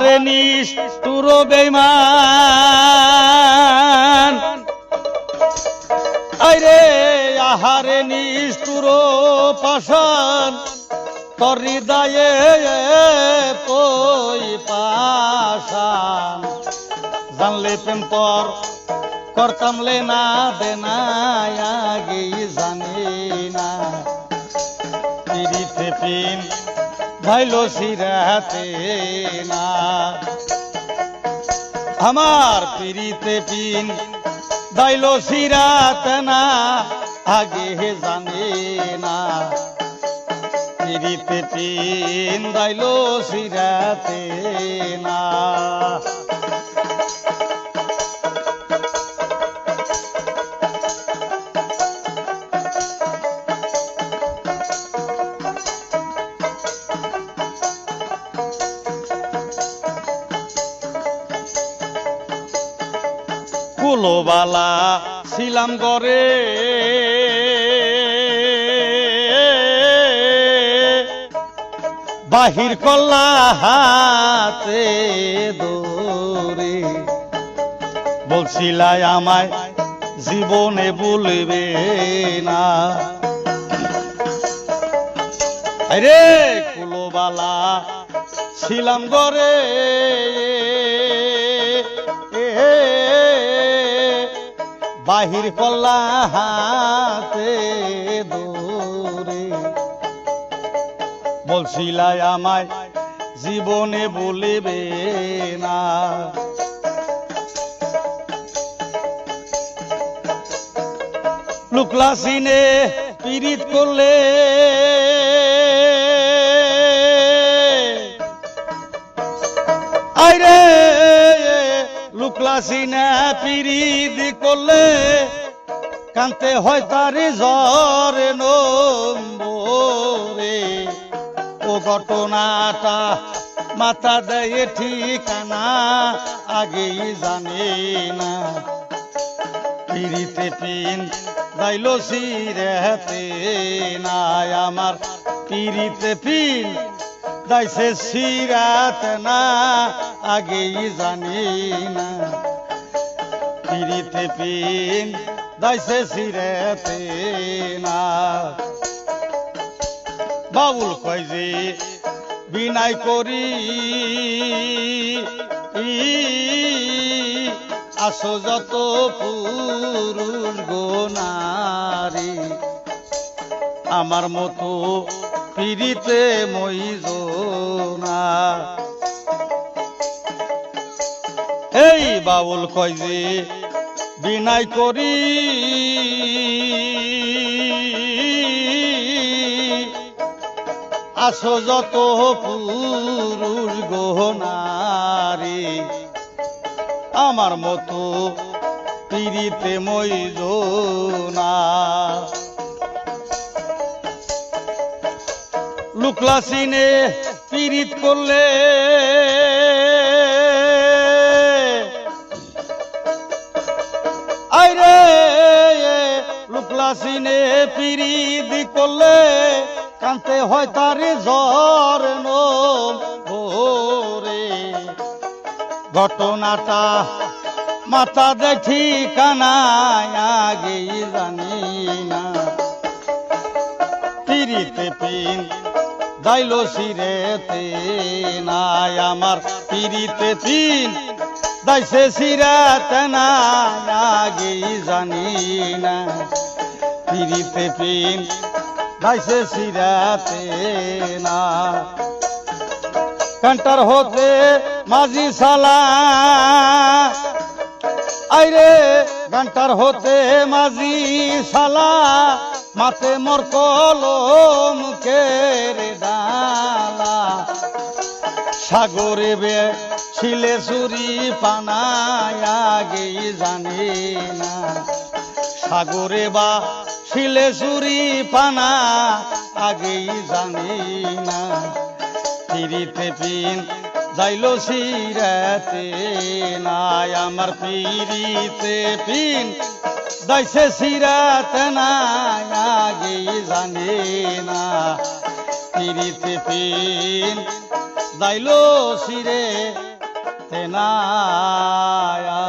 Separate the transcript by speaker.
Speaker 1: আহারে নিষ্ঠুর বেমান আরে আহারে নিষ্ঠুর পাশান তোর হৃদয়ে পই পাশান জানলে প্রেম তোর করতামলে না দেনা আগে জানি না। পিড়িতে পিন ভাইলো সিরাতে না। আমার পিড়িতে পিন দাইলো সিরাত না, আগে জানে না। পিড়িতে পিন দাইলো সিরাতে না। কুলোবালা ছিলাম গরে। বাহির কল্লা হাতে দৌড়ে বলছিলাই আমায়, জীবনে বলবে না। রে কুলোবালা ছিলাম গরে। বাহির কল্লা হাতে দৌড়ে বলছিলাই আমায় জীবনে বলিবে না। লুকলা সিনে পীড়িত করলে আইরে লুকলা সিনে পীড়িত করলে কান্তে হয় তারি জ্বর নম্বরে। ও ঘটনাটা মাথা দেয় ঠিকানা আগেই জানে না। পিড়িতে পিন দাইল সিরেতে নাই আমার পিড়িতে পিন দাইছে সিরাত না, আগেই জানি না। পিড়িতে পিন দাইছে সিরেতে না। বাবুল কয় যে বিনাই করি আসো যত পুরুষ গোনারি আমার মতো পিড়িতে মইজ না। এই বাউল কয় যে বিনাই করি। আসো যত পুরুষ গহনারি, আমার মতো পিড়িতে মইজ না। লুকলা সিনে পিড়িত করলে। আইরে লুকলা সিনে পিড়িত করলে, কান্তে হয় তারে জ্বর নোরে ঘটনাটা মাথা দেখি কানায় আগেই জানি না। পিড়িতে পিন দাইল সিরেতে নাই আমার পিড়িতে পিন দাইছে সিরাতে নাই জানি না। পিড়িতে পিন দাইছে সিরাতে না কান্টার হতে মাঝি সালা আইরে গান্টার হতে মাঝি সালা মাতে মোর কলম কেরে ডালা। সাগরে বে ছিলে চুরি পানায় আগেই জানি না। সাগরে বা ছিলে চুরি পানা আগেই জানি না। পিড়িতে পিন যাইল সিরাতে নাই, আমার পিড়িতে পিন দাইছে সিরাতে না আগেই জানে না। তিরিতে পিন দাইলো সিরে তেনায়া।